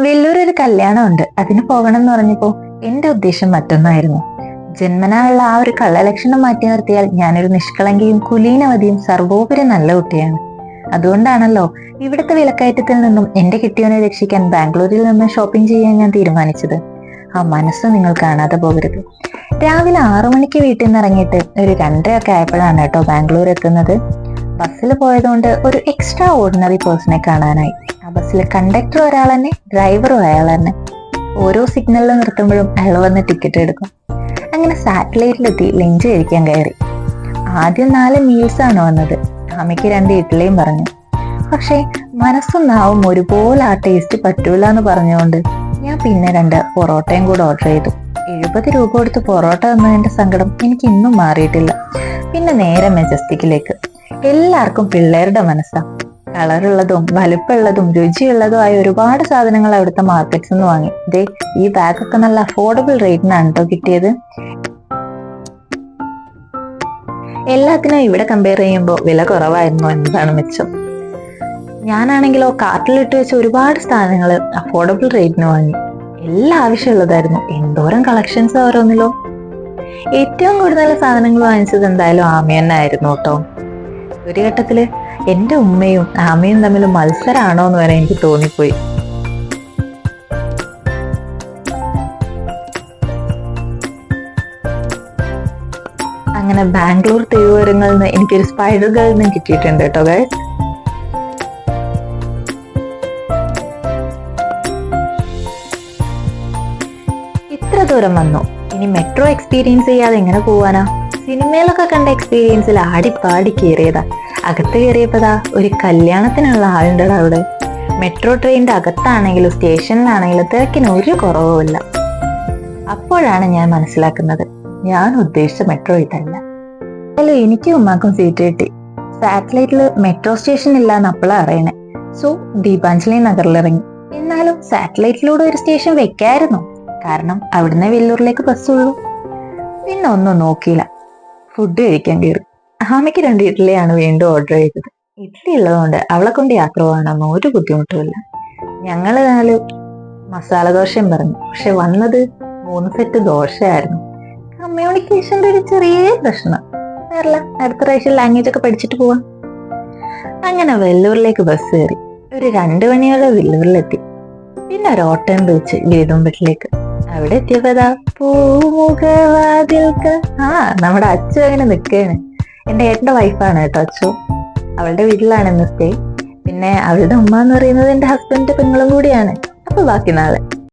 വെല്ലൂർ ഒരു കല്യാണമുണ്ട്. അതിന് പോകണം എന്ന് പറഞ്ഞപ്പോ എന്റെ ഉദ്ദേശം മറ്റൊന്നായിരുന്നു. ജന്മനായുള്ള ആ ഒരു കള്ളലക്ഷണം മാറ്റി നിർത്തിയാൽ ഞാനൊരു നിഷ്കളങ്കയും കുലീനവതിയും സർവോപരി നല്ല കുട്ടിയാണ്. അതുകൊണ്ടാണല്ലോ ഇവിടുത്തെ വിലക്കയറ്റത്തിൽ നിന്നും എന്റെ കിട്ടിയവനെ രക്ഷിക്കാൻ ബാംഗ്ലൂരിൽ നിന്ന് ഷോപ്പിംഗ് ചെയ്യാൻ ഞാൻ തീരുമാനിച്ചത്. ആ മനസ്സ് നിങ്ങൾ കാണാതെ പോകരുത്. രാവിലെ ആറു മണിക്ക് വീട്ടിൽ നിന്ന് ഇറങ്ങിയിട്ട് ഒരു രണ്ടരയൊക്കെ ആയപ്പോഴാണ് കേട്ടോ ബാംഗ്ലൂർ എത്തുന്നത്. ബസ്സിൽ പോയതുകൊണ്ട് ഒരു എക്സ്ട്രാ ഓർഡിനറി പേഴ്സണെ കാണാനായി. ആ ബസ്സിൽ കണ്ടക്ടർ ഒരാൾ തന്നെ ഡ്രൈവറും അയാൾ തന്നെ. ഓരോ സിഗ്നലിൽ നിർത്തുമ്പോഴും അയാൾ വന്ന് ടിക്കറ്റ് എടുക്കും. അങ്ങനെ സാറ്റലൈറ്റിലെത്തി ലഞ്ച് കഴിക്കാൻ കയറി. ആദ്യം നാല് മീൽസ് ആണ് വന്നത്. ആമയ്ക്ക് രണ്ട് ഇഡ്ഡലിയും പറഞ്ഞു. പക്ഷേ മനസ്സും നാവും ഒരുപോലെ ആ ടേസ്റ്റ് പറ്റൂല എന്ന് പറഞ്ഞുകൊണ്ട് ഞാൻ പിന്നെ രണ്ട് പൊറോട്ടയും കൂടെ ഓർഡർ ചെയ്തു. എഴുപത് രൂപ കൊടുത്ത് പൊറോട്ട തന്നതിന്റെ സങ്കടം എനിക്ക് ഇന്നും മാറിയിട്ടില്ല. പിന്നെ നേരെ മെജസ്റ്റിക്കിലേക്ക് എല്ലാവർക്കും പിള്ളേരുടെ മനസ്സാ. കളറുള്ളതും വലുപ്പമുള്ളതും രുചിയുള്ളതും ആയ ഒരുപാട് സാധനങ്ങൾ അവിടുത്തെ മാർക്കറ്റ്സ് നിന്ന് വാങ്ങി. ദേ ഈ ബാഗൊക്കെ നല്ല അഫോർഡബിൾ റേറ്റിനാണ് കേട്ടോ കിട്ടിയത്. എല്ലാത്തിനും ഇവിടെ കമ്പയർ ചെയ്യുമ്പോൾ വില കുറവായിരുന്നു എന്നതാണ് മെച്ചം. ഞാനാണെങ്കിലോ കാർട്ടിലിട്ട് വെച്ച ഒരുപാട് സാധനങ്ങൾ അഫോർഡബിൾ റേറ്റിന് വാങ്ങി. എല്ലാം ആവശ്യമുള്ളതായിരുന്നു. എന്തോരം കളക്ഷൻസ് ഓരോന്നിലോ. ഏറ്റവും കൂടുതൽ സാധനങ്ങൾ വാങ്ങിച്ചത് എന്തായാലും ആമയെന്നായിരുന്നു കേട്ടോ ഒരു ഘട്ടത്തിൽ എന്റെ ഉമ്മയും ആമയും തമ്മിൽ മത്സരമാണോ എന്ന് വരെ എനിക്ക് തോന്നിപ്പോയി. അങ്ങനെ ബാംഗ്ലൂർ തിരുവരങ്ങളിൽ നിന്ന് എനിക്കൊരു സ്പൈഡർ ഗേളിൽ നിന്ന് കിട്ടിയിട്ടുണ്ട് കേട്ടോ ഗൈസ് ഇത്ര ദൂരം വന്നു. ഇനി മെട്രോ എക്സ്പീരിയൻസ് ചെയ്യാതെ എങ്ങനെ പോവാനാ? സിനിമയിലൊക്കെ കണ്ട എക്സ്പീരിയൻസിൽ ആടിപ്പാടി കയറിയതാ. അകത്ത് കയറിയപ്പോതാ ഒരു കല്യാണത്തിനുള്ള ആളുണ്ടടാ അവിടെ. മെട്രോ ട്രെയിനിന്റെ അകത്താണെങ്കിലും സ്റ്റേഷനിലാണെങ്കിലും തിരക്കിന് ഒരു കുറവുമില്ല. അപ്പോഴാണ് ഞാൻ മനസ്സിലാക്കുന്നത് ഞാൻ ഉദ്ദേശിച്ച മെട്രോ ഇതല്ല. അല്ല എനിക്ക് ഉമ്മാക്കും സീറ്റ് കിട്ടി. സാറ്റലൈറ്റിൽ മെട്രോ സ്റ്റേഷൻ ഇല്ല എന്നപ്പോഴാ അറിയണേ. സോ ദീപാഞ്ജലി നഗറിൽ ഇറങ്ങി. എന്നാലും സാറ്റലൈറ്റിലൂടെ ഒരു സ്റ്റേഷൻ വെക്കായിരുന്നു. കാരണം അവിടുന്ന് വെല്ലൂരിലേക്ക് ബസ്സുള്ളൂ പിന്നെ ഒന്നും നോക്കിയില്ല. ഫുഡ് കഴിക്കാൻ കയറി. ആമയ്ക്ക് രണ്ട് ഇഡ്ഡലിയാണ് വീണ്ടും ഓർഡർ ചെയ്തത്. ഇഡ്ഡലി ഉള്ളതുകൊണ്ട് അവളെ കൊണ്ട് യാത്ര പോകാനൊന്നും ഒരു ബുദ്ധിമുട്ടുമില്ല. ഞങ്ങൾ നാല് മസാല ദോശയും പറഞ്ഞു. പക്ഷെ വന്നത് മൂന്ന് സെറ്റ് ദോശയായിരുന്നു. കമ്മ്യൂണിക്കേഷന്റെ ഒരു ചെറിയ പ്രശ്നം. വേറല്ല അടുത്ത പ്രാവശ്യം ലാംഗ്വേജ് ഒക്കെ പഠിച്ചിട്ട് പോവാം. അങ്ങനെ വെല്ലൂരിലേക്ക് ബസ് കയറി. ഒരു രണ്ട് മണിയോടെ വെല്ലൂരിലെത്തി. പിന്നെ ഒരു ഓട്ടം വിളിച്ച് വീട്ടിലേക്ക് അവിടെ എത്തിയപ്പോതാ പൂമുഖവാതിൽക്ക്. ആ നമ്മുടെ അച്ചു അങ്ങനെ നിൽക്കുകയാണ്. എന്റെ ഏട്ടന്റെ വൈഫാണ് കേട്ടോ അച്ചു. അവളുടെ വീട്ടിലാണ് ഇന്ന് സ്റ്റേ പിന്നെ അവളുടെ ഉമ്മ എന്ന് പറയുന്നത് എന്റെ ഹസ്ബൻഡിന്റെ പെങ്ങളും കൂടിയാണ്. അപ്പോൾ ബാക്കി നാളെ.